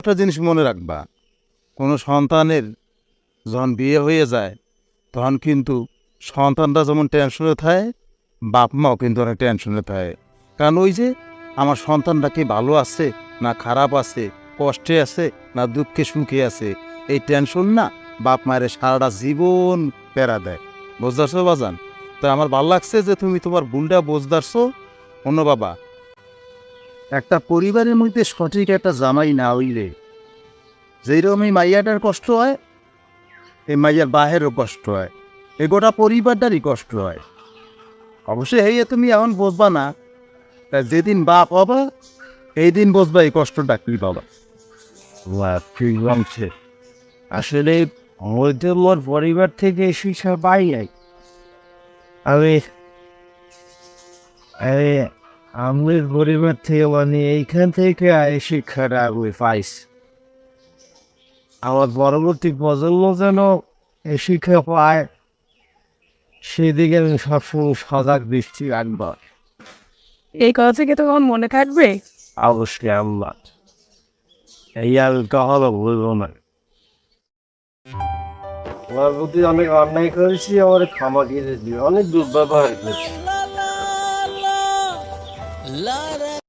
একটা জিনিস মনে রাখবা, কোনো সন্তানের যখন বিয়ে হয়ে যায়, তখন কিন্তু সন্তানরা যেমন টেনশনে থাকে বাপ মাও কিন্তু অনেক টেনশনে থাকে। কারণ ওই যে আমার সন্তানটা কি ভালো আছে, না খারাপ আছে, কষ্টে আছে, না দুঃখে সুখে আছে, এই টেনশন না বাপ মায়ের সারাটা জীবন প্যারা দেয়। বুঝতে বাজান? তো আমার ভালো লাগছে যে তুমি তোমার ভুলটা বুঝদারছো অন্য বাবা একটা পরিবারের মধ্যে সঠিক একটা জামাই না হইলে যেরকম এই মাইয়াটার কষ্ট হয়, এই মাইয়ার বাহেরও কষ্ট হয়, এই গোটা পরিবারটারই কষ্ট হয়। অবশ্যই এই তুমি এখন বুঝবা না যেদিন বাপ হবা এই দিন বুঝবা এই কষ্টটা কি বলছে। আসলে মধ্যে মোর পরিবার থেকে শিক্ষা পাই আমি আমি আমার পরিবার থেকে মানে এইখান থেকে এই শিক্ষাটা আমি পাইছি আমার পরবর্তী প্রজন্ম যেন এই শিক্ষা পায় সেদিকে আমি সবসময় সজাগ দৃষ্টি রাখব এই কথা থেকে তো আমার মনে থাকবে? অবশ্যই আল্লাহ এই আমি কখনো বলব না। আমার প্রতি অনেক অন্যায় করেছি আমার ক্ষমা দিয়ে দিবি অনেক দুর্ব্যবহার করেছি।